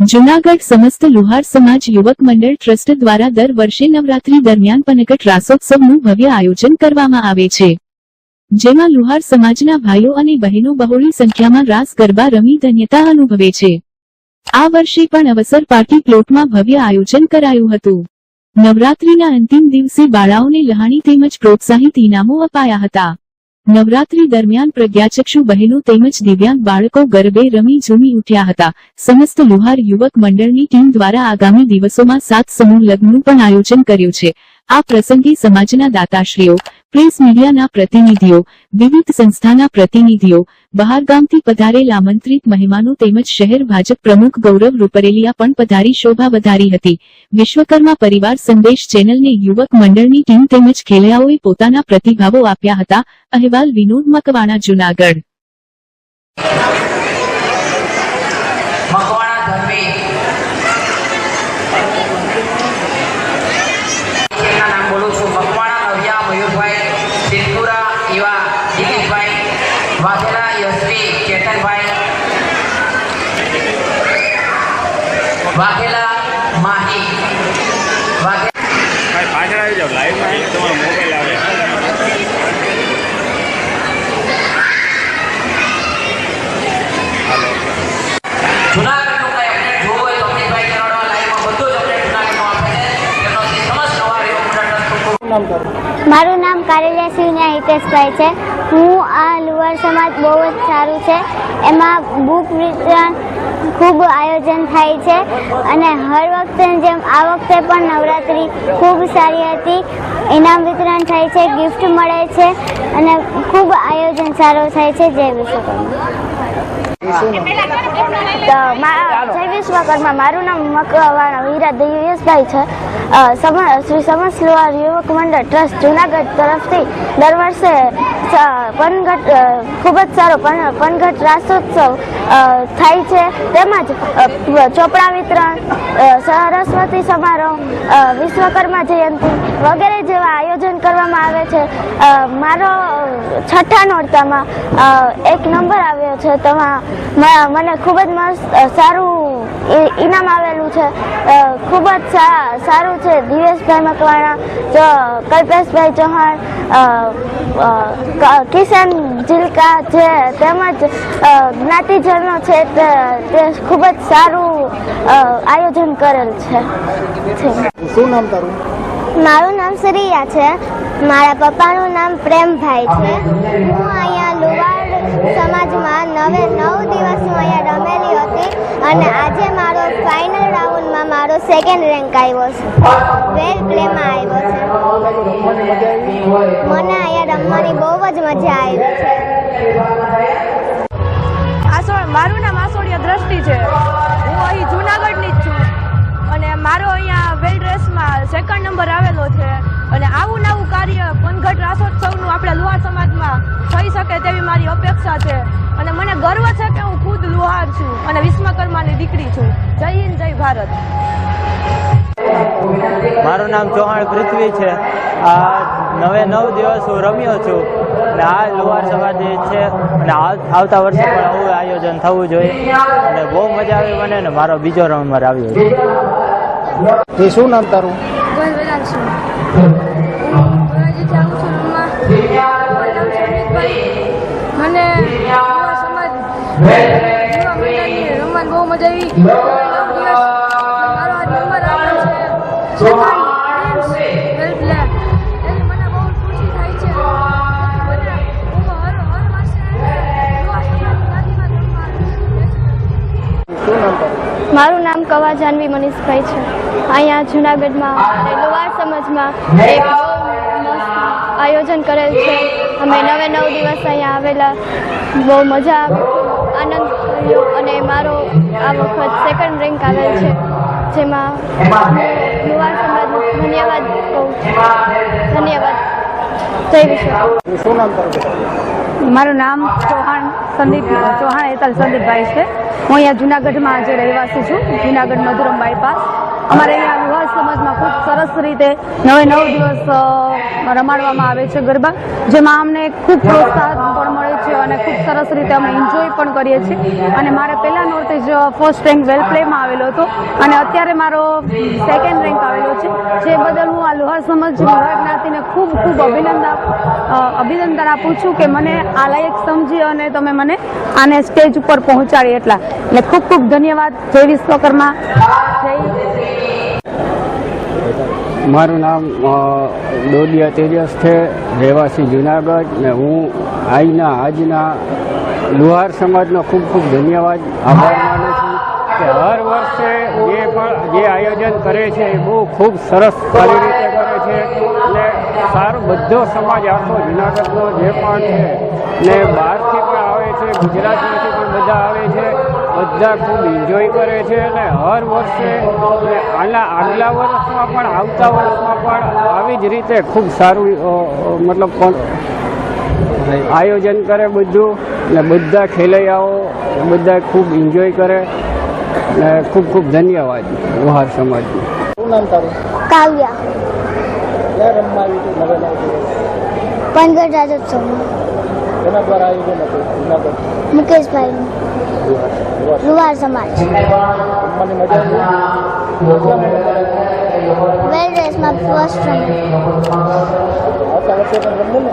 જૂનાગઢ સમસ્ત લુહાર સમાજ યુવક મંડળ ટ્રસ્ટ દ્વારા દર વર્ષે નવરાત્રી દરમિયાન પનકટ રાસોત્સવનું ભવ્ય આયોજન કરવામાં આવે છે. જેમાં લુહાર સમાજના ભાઈઓ અને બહેનો બહોળી સંખ્યામાં રાસ, ગરબા, રમી ધન્યતા અનુભવે છે. આ વર્ષે પણ અવસર પાર્ટી પ્લોટમાં ભવ્ય આયોજન કરાયું હતું. નવરાત્રીના અંતિમ દિવસે બાળાઓને લહાણી તેમજ પ્રોત્સાહિત ઇનામો અપાયા હતા. નવરાત્રી દરમિયાન પ્રજ્ઞાચક્ષુ બહેનો તેમજ દિવ્યાંગ બાળકો ગરબે રમી ઝૂમી ઉઠ્યા હતા. સમસ્ત લુહાર યુવક મંડળની ટીમ દ્વારા આગામી દિવસોમાં સાત સમૂહ લગ્નનું પણ આયોજન કર્યું છે. આ પ્રસંગે સમાજના દાતાશ્રીઓ, પ્રેસ મીડિયાના પ્રતિનિધિઓ, વિવિધ સંસ્થાના પ્રતિનિધિઓ બહારગામથી પધારેલ આમંત્રિત મહેમાનો તેમજ શહેર ભાજપ પ્રમુખ ગૌરવ રૂપરેલિયા પણ પધારી શોભા વધારી હતી. વિશ્વકર્મા પરિવાર સંદેશ ચેનલને યુવક મંડળની ટીમ તેમજ ખેલૈયાઓએ પોતાના પ્રતિભાવો આપ્યા હતા. અહેવાલ વિનોદ મકવાણા, જુનાગઢ. પાછળ આવી જાઓ લાઈવમાં આવીને તમારો મોબાઈલ આવે જુનાગઢનું કંઈ અપડેટ જોવું હોય તો અમિતભાઈ કરોડવા લાઈવમાં બધું જ અપડેટ જુનાગઢનું આપે છે તેમનો શ્રી સમસ્ત નવા યુવક મંડળ ટ્રસ્ટ ખૂબ ખૂબ મારું નામ કારેલિયા સિંહના હિતેશભાઈ છે. હું આ લુવાર સમાજ બહુ જ સારું છે. એમાં બુક વિતરણ ખૂબ આયોજન થાય છે અને હર વખતે જેમ આ વખતે પણ નવરાત્રિ ખૂબ સારી હતી. ઇનામ વિતરણ થાય છે ગિફ્ટ મળે છે અને ખૂબ આયોજન સારું થાય છે. જય વિશ્વકર્મા. જય વિશ્વકર્મા. મારું નામ મકવાણા વીરા દિવ્યેશભાઈ છે. શ્રી સમસ્ત લુહાર યુવક મંડળ ટ્રસ્ટ જુનાગઢ તરફથી દર વર્ષે પનઘટ ખૂબ જ સારો પન- પનઘટ રાસોત્સવ થાય છે. તેમજ ચોપડા વિતરણ સરસ્વતી સમારોહ વિશ્વકર્મા જયંતિ વગેરે જેવા આયોજન કરવામાં આવે છે. મારો છઠ્ઠા નોરતામાં એક નંબર આવ્યો છે. તેમાં મને ખૂબ જ મસ્ત સારું ઇનામ આવેલું છે. ખૂબ જ સારું છે. દિવેશભાઈ મકવાણા કલ્પેશભાઈ ચૌહાણ કિશન ઝીલકા જે તેમજ જ્ઞાતિજનો છે તે ખૂબ જ સારું આયોજન કરેલ છે છે. શું નામ તારું? મારું નામ શ્રીયા છે. મારા પપ્પાનું નામ પ્રેમભાઈ છે. હું. અહીંયા લુવાડ સમાજમાં નવે નવ દિવસ હું અહીંયા રમેલી હતી અને આજે મારો ફાઇનલ રાઉન્ડમાં મારો સેકન્ડ રેન્ક આવ્યો છે. વેલ પ્લેમાં આવ્યો છે. મને અહીંયા રમવાની બહુ જ મજા આવી. સેકન્ડ નંબર આવેલો છે અને આવું નવું કાર્ય પનઘટ રાસોત્સવનું આપણે લુહાર સમાજમાં થઈ શકે તેવી મારી અપેક્ષા છે. અને મને ગર્વ છે કે હું ખુદ લુહાર છું અને વિશ્વકર્માની દીકરી છું. જય હિન્દ જય ભારત. મારું નામ ચૌહાણ પૃથ્વી છે. આ નવે નવ દિવસ હું રમ્યો છું. અને આ લુહાર સમાજ છે અને આવતા વર્ષે પણ આવું આયોજન થવું જોઈએ. અને બહુ મજા આવી મને ને મારો બીજો નંબર આવ્યો છે. શું નામ તારું? મને સમાજ રમવાની બહુ મજા આવી. છે. મને છે. મને યુવા મારું નામ કવા જાનવી મનીષભાઈ છે. અહીંયા જુનાગઢમાં લુવાર સમાજમાં એક આયોજન કરેલ છે. અમે નવે નવ દિવસ અહીંયા આવેલા. બહુ મજા આનંદ કર્યો અને મારો આ વખત સેકન્ડ રેન્ક આવેલ છે. જેમાં હું સમાજ ધન્યવાદ કહું છું. ધન્યવાદ. જય વિશ્વ. મારું નામ ચૌહાણ સંદીપ ચૌહાણ હેતલ સંદીપભાઈ છે. હું અહીંયા જુનાગઢમાં આજે રહેવાસી છું. જુનાગઢ મધુરમ બાયપાસ. અમારે અહીંયા લુહાર સમાજમાં ખૂબ સરસ રીતે નવે નવ દિવસ રમાડવામાં આવે છે ગરબા, જેમાં અમને ખૂબ પ્રોત્સાહન પણ મળે છે અને ખૂબ સરસ રીતે અમે એન્જોય પણ કરીએ છીએ. અને મારે પહેલા નોરતે જ ફર્સ્ટ રેન્ક વેલ પ્લેમાં આવેલો હતો. અને અત્યારે મારો સેકન્ડ રેન્ક આવેલો છે. જે બદલ હું આ લુહાર સમાજ લોહાર જ્ઞાતિને ખૂબ ખૂબ અભિનંદન અભિનંદન આપું છું કે મને આ લાયક સમજી અને તમે મને આને સ્ટેજ ઉપર પહોંચાડી એટલા. એટલે ખૂબ ખૂબ ધન્યવાદ. જય વિશ્વકર્મા. જય મારું નામ ડોડિયા તેજસ છે, રહેવાસી જુનાગઢ ને હું આજના આજના લુહાર સમાજનો ખૂબ ખૂબ ધન્યવાદ, આભાર માનું છું કે હર વર્ષે જે પણ, જે આયોજન કરે છે એ બહુ ખૂબ સરસ સારી રીતે કરે છે અને સારો બધો સમાજ આખો જુનાગઢનો જે પણ છે ને બહારથી પણ આવે છે, ગુજરાતમાંથી પણ બધા આવે છે બધા ખૂબ એન્જોય કરે છે અને હર વર્ષે આના આગલા વર્ષમાં પણ આવતા વર્ષમાં પણ આવી જ રીતે ખૂબ સારું મતલબ પણ આયોજન કરે બધું ને બધા ખેલૈયાઓ બધા ખૂબ એન્જોય કરે ને ખૂબ ખૂબ ધન્યવાદ વહાર સમાજને. શું નામ તારું? કાવ્યા. પંદર રાજોત્સવમાં કોના દ્વારા આયોજન હતું જુનાગઢ મુકેશભાઈનું લુહાર સમાજ. મને મજા? વેલ ડ્રેસમાં ફર્સ્ટ આવતા વર્ષે પણ રમવું ને?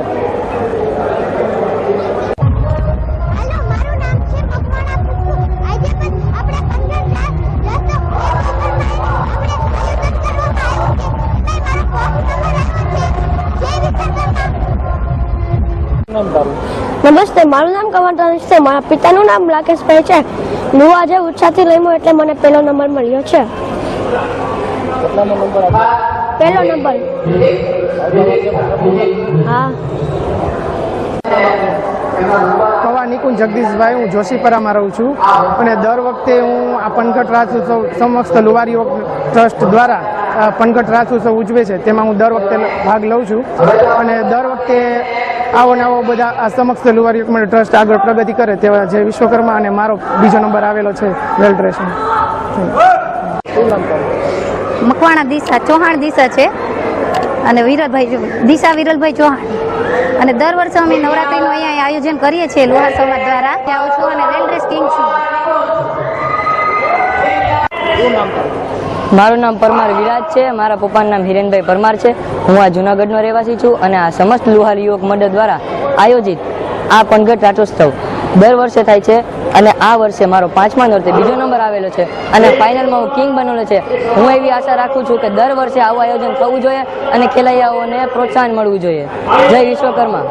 નામ તારું? નમસ્તે મારું નામ કમંતર છે. મારા પિતાનું નામ રાકેશભાઈ છે. હું આજે ઉત્સાહથી લઈમો એટલે મને પહેલો નંબર મળ્યો છે. કેટલામો નંબર આપ્યો પહેલો નંબર? હા. કવા નિકુંજ જગદીશભાઈ હું જોશીપરામાં રહું છું. અને દર વખતે હું આ પનઘટ રાસ ઉત્સવ સમસ્ત લુવારી ટ્રસ્ટ દ્વારા આ પનઘટ રાસ ઉત્સવ ઉજવે છે. તેમાં હું દર વખતે ભાગ લઉં છું. અને દર વખતે આવો ને આવો બધા આ સમક્ષ લુવારી યુવક ટ્રસ્ટ આગળ પ્રગતિ કરે તેવા જે વિશ્વકર્મા અને મારો બીજો નંબર આવેલો છે વેલ ડ્રેસમાં શું મકવાણા દિશા, ચૌહાણ દિશા છે. અને વિરલભાઈ દિશા વિરલભાઈ ચૌહાણ. અને દર વર્ષે અમે નવરાત્રીનું અહીંયા આયોજન કરીએ છીએ લોહાર સમાજ દ્વારા. ત્યાં આવું છું અને વેલ ડ્રેસ કિંગ છું શું નામ તારું મારું નામ પરમાર વિરાજ છે, મારા પપ્પાનું નામ હિરેનભાઈ પરમાર છે. હું આ જૂનાગઢનો રહેવાસી છું અને આ સમસ્ત લુહાર યુવક મંડળ દ્વારા આયોજિત આ પનગઢ રાટોત્સવ દર વર્ષે થાય છે અને આ વર્ષે મારો પાંચમા નોરતે બીજો નંબર આવેલો છે અને ફાઇનલમાં હું કિંગ બનેલો છે. હું એવી આશા રાખું છું કે દર વર્ષે આવું આયોજન થવું જોઈએ અને ખેલૈયાઓને પ્રોત્સાહન મળવું જોઈએ. જય વિશ્વકર્મા.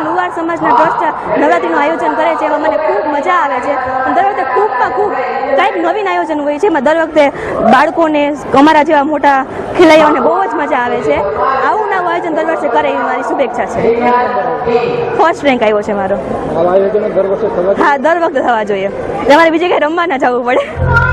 સમસ્ત લુહાર સમાજના ટ્રસ્ટ નવરાત્રીનું આયોજન કરે છે એમાં મને ખૂબ મજા આવે છે. દર વખતે ખૂબમાં ખૂબ કંઈક નવીન આયોજન હોય છે એમાં દર વખતે બાળકોને અમારા જેવા મોટા ખેલૈયાઓને બહુ જ મજા આવે છે. આવું નવું આયોજન દર વર્ષે કરે એવી મારી શુભેચ્છા છે. ફર્સ્ટ રેન્ક આવ્યો છે મારો. હા દર વખતે થવા જોઈએ. તમારે બીજે કંઈ રમવા ના જવું પડે.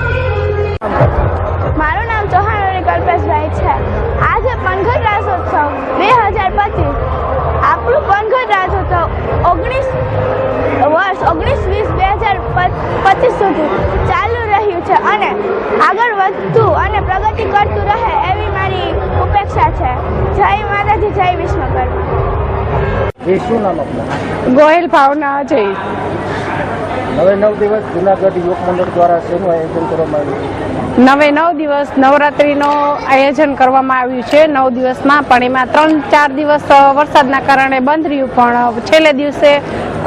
વધતું અને પ્રગતિ કરતું રહે એવી મારી ઉપેક્ષા છે. જય માતાજી જય વિષ્ણુ ગોયલ ભાવના જય. નવે નવ દિવસ જુનાગઢ યુવક મંડળ દ્વારા શેનું આયોજન કરવામાં આવ્યું નવે નવ દિવસ નવરાત્રિનો આયોજન કરવામાં આવ્યું છે. નવ દિવસમાં પણ એમાં ત્રણ ચાર દિવસ વરસાદના કારણે બંધ રહ્યું પણ છેલ્લે દિવસે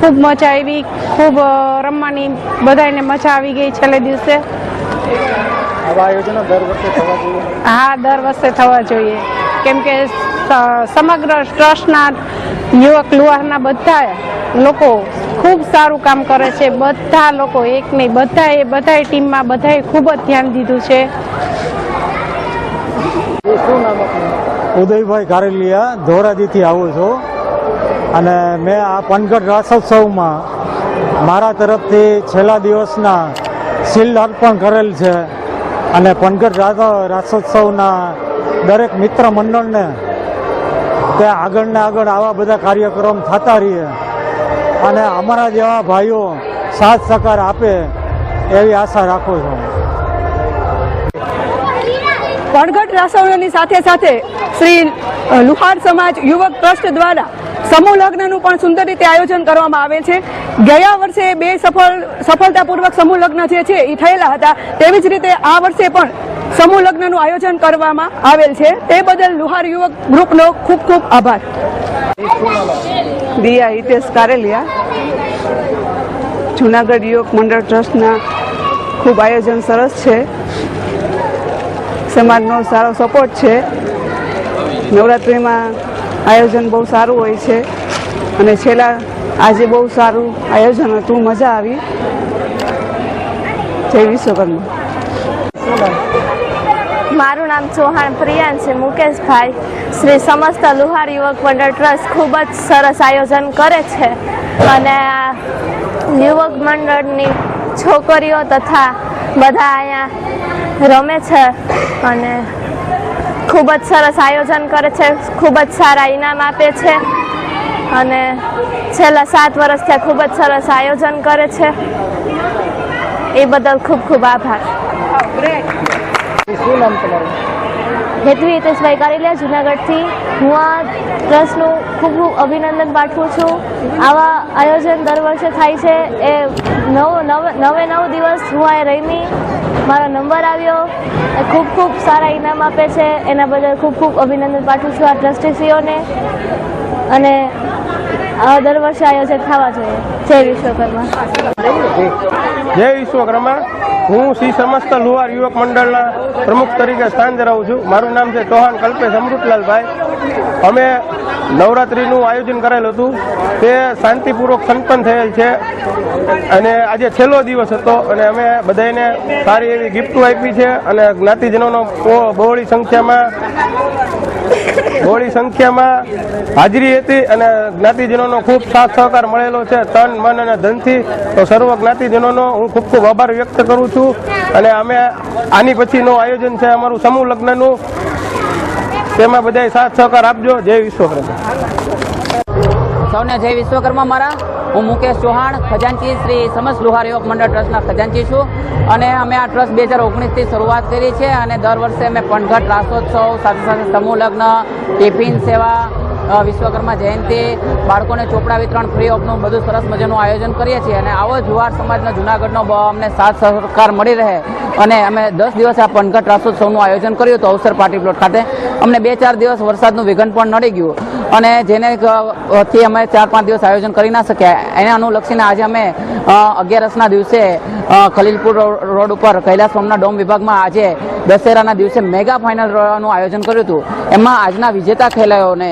ખૂબ મજા આવી ખૂબ રમવાની બધાને મજા આવી ગઈ છેલ્લે દિવસે. આવા આયોજનો દર વર્ષે થવા જોઈએ? હા દર વર્ષે થવા જોઈએ. કેમ કે સમગ્ર ટ્રસ્ટના યુવક લુહારના બધા લોકો ખૂબ સારું કામ કરે છે. બધા લોકો એક નહીં બધાએ બધાએ ટીમમાં બધાએ ખૂબ જ ધ્યાન દીધું છે. ઉદયભાઈ કારેલિયા ધોરાજીથી આવું છું. અને મેં આ પનગઢ રાસોત્સવમાં મારા તરફથી છેલ્લા દિવસના શિલ્ડ અર્પણ કરેલ છે. અને પનગઢ રાસો- રાસોત્સવના દરેક મિત્ર મંડળને તે આગળ ને આગળ આવા બધા કાર્યક્રમ થતા રહીએ. અને અમારા જેવા ભાઈઓ સાથ સહકાર આપે એવી આશા રાખું છું. પણઘટ રાસવની સાથે સાથે શ્રી લુહાર સમાજ યુવક ટ્રસ્ટ દ્વારા સમૂહ લગ્નનું પણ સુંદર રીતે આયોજન કરવામાં આવે છે. ગયા વર્ષે બે સફળ સફળતાપૂર્વક સમૂહ લગ્ન જે છે એ થયેલા હતા, તેવી જ રીતે આ વર્ષે પણ સમૂહ લગ્નનું આયોજન કરવામાં આવેલ છે. તે બદલ લુહાર યુવક ગ્રુપનો ખૂબ ખૂબ આભાર. દિયા હિતેશ કારેલિયા, જુનાગઢ યુવક મંડળ ટ્રસ્ટના ખૂબ આયોજન સરસ છે. સમાજનો સારો સપોર્ટ છે. નવરાત્રિમાં આયોજન બહુ સારું હોય છે. અને છેલ્લા આજે બહુ સારું આયોજન હતું, મજા આવી. જય વિશ્વકર્મા. મારું નામ ચૌહાણ પ્રિયાન છે, મુકેશભાઈ. શ્રી સમસ્ત લુહાર યુવક મંડળ ટ્રસ્ટ ખૂબ જ સરસ આયોજન કરે છે. અને આ યુવક મંડળની છોકરીઓ તથા બધા અહીંયા રમે છે અને ખૂબ જ સરસ આયોજન કરે છે, ખૂબ જ સારા ઇનામ આપે છે. અને છેલ્લા સાત વર્ષથી ખૂબ જ સરસ આયોજન કરે છે. એ બદલ ખૂબ ખૂબ આભાર. હેતવી હિતેશભાઈ કારેલિયા જુનાગઢથી. હું આ ટ્રસ્ટનું ખૂબ ખૂબ અભિનંદન પાઠવું છું. આવા આયોજન દર વર્ષે થાય છે. એ નવ નવ નવે નવ દિવસ હું આ રમી. મારો નંબર આવ્યો. એ ખૂબ ખૂબ સારા ઇનામ આપે છે. એના બદલ ખૂબ ખૂબ અભિનંદન પાઠવું છું આ ટ્રસ્ટીસીઓને. અને દર વર્ષે આયોજન થવા જોઈએ. જય વિશ્વકર્મા. જય વિશ્વકર્મા. હું શ્રી સમસ્ત લુહાર યુવક મંડળના પ્રમુખ તરીકે સ્થાન ધરાવું છું. મારું નામ છે ચૌહાણ કલ્પેશ અમૃતલાલભાઈ. અમે નવરાત્રિનું આયોજન કરેલું હતું. તે શાંતિપૂર્વક સંપન્ન થયેલ છે. અને આજે છેલ્લો દિવસ હતો અને અમે બધાને સારી એવી ગિફ્ટો આપી છે અને જ્ઞાતિજનોનો બહુ- બહોળી સંખ્યામાં બહોળી સંખ્યામાં હાજરી હતી અને જ્ઞાતિજનોનો ખૂબ સાથ સહકાર મળેલો છે. તન, મન અને ધનથી તો સર્વ જ્ઞાતિજનોનો હું ખૂબ ખૂબ આભાર વ્યક્ત કરું છું. અને અમે આની પછીનું આયોજન છે અમારું સમૂહ લગ્નનું. તેમાં બધાય સાથ સહકાર આપજો. જય વિશ્વકર્મા. સૌને જય વિશ્વકર્મા મારા હું મુકેશ ચૌહાણ, ખજાનચી શ્રી સમસ્ત લુહાર યુવક મંડળ ટ્રસ્ટના ખજાનચી છું. અને અમે આ ટ્રસ્ટ બે હજાર ઓગણીસથી શરૂઆત કરી છે અને દર વર્ષે અમે પણઘટ રાસોત્સવ, સાથે સાથે સમૂહ લગ્ન, ટિફિન સેવા વિશ્વકર્મા જયંતિ બાળકોને ચોપડા વિતરણ ફ્રી ઓફનું બધું સરસ મજાનું આયોજન કરીએ છીએ અને આવો જુવાર સમાજના જુનાગઢનો અમને સાથ સહકાર મળી રહે અને અમે દસ દિવસ આ પણઘટ રાસોત્સવનું આયોજન કર્યું હતું અવસર પાર્ટી પ્લોટ ખાતે. અમને બે ચાર દિવસ વરસાદનું વિઘન પણ નડી ગયું અને જેને થી અમે ચાર પાંચ દિવસ આયોજન કરી ના શક્યા. એને અનુલક્ષીને આજે અમે અગિયારસના દિવસે ખલીલપુર રોડ ઉપર કૈલાસ ફોર્મના ડોમ વિભાગમાં આજે દશેરાના દિવસે મેગા ફાઇનલનું આયોજન કર્યું હતું. એમાં આજના વિજેતા ખેલાડીઓને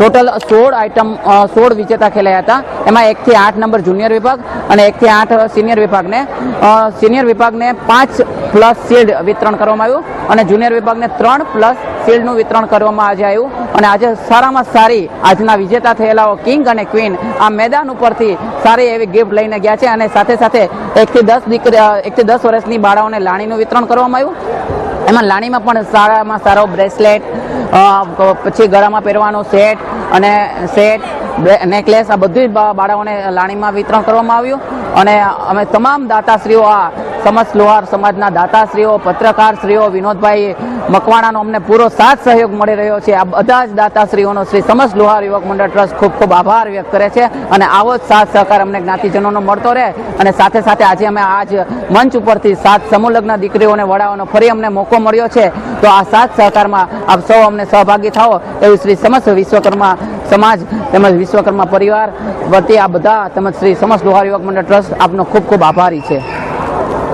ટોટલ સોળ આઇટમ સોળ વિજેતા ખેલાયા હતા. એમાં એકથી આઠ નંબર જુનિયર વિભાગ અને એકથી આઠ સિનિયર વિભાગને સિનિયર વિભાગને પાંચ પ્લસ શિલ્ડ વિતરણ કરવામાં આવ્યું અને જુનિયર વિભાગને ત્રણ પ્લસ શિલ્ડનું વિતરણ કરવામાં આજે આવ્યું. અને આજે સારામાં સારી આજના વિજેતા થયેલાઓ કિંગ અને ક્વીન આ મેદાન ઉપરથી સારી એવી ગિફ્ટ લઈને ગયા છે અને સાથે સાથે એકથી દસ દીકરી એકથી દસ વર્ષની બાળાઓને લાણીનું વિતરણ કરવામાં આવ્યું. એમાં લાણીમાં પણ સારામાં સારો બ્રેસલેટ પછી ગળામાં પહેરવાનો સેટ અને સેટ નેકલેસ આ બધું જ બાળાઓને લાણીમાં વિતરણ કરવામાં આવ્યું. અને અમે તમામ દાતાશ્રીઓ આ સમસ્ત લોહાર સમાજના દાતાશ્રીઓ, પત્રકારશ્રીઓ, વિનોદભાઈ મકવાણાનો અમને પૂરો સાથ સહયોગ મળી રહ્યો છે. આ બધા જ દાતાશ્રીઓનો શ્રી સમસ્ત લોહાર યુવક મંડળ ટ્રસ્ટ ખૂબ ખૂબ આભાર વ્યક્ત કરે છે અને આવો જ સાથ સહકાર અમને જ્ઞાતિજનોનો મળતો રહે અને સાથે સાથે આજે અમે આજ મંચ ઉપરથી સાત સમૂહલગ્ન દીકરીઓને વડાવવાનો ફરી અમને મોકો મળ્યો છે. તો આ સાથ સહકારમાં આપ સૌ અમને સહભાગી થાઓ એવી શ્રી સમસ્ત વિશ્વકર્મા સમાજ તેમજ વિશ્વકર્મા પરિવાર વતી આ બધા તેમજ શ્રી સમસ્ત લોહાર યુવક મંડળ ટ્રસ્ટ આપનો ખૂબ ખૂબ આભારી છે.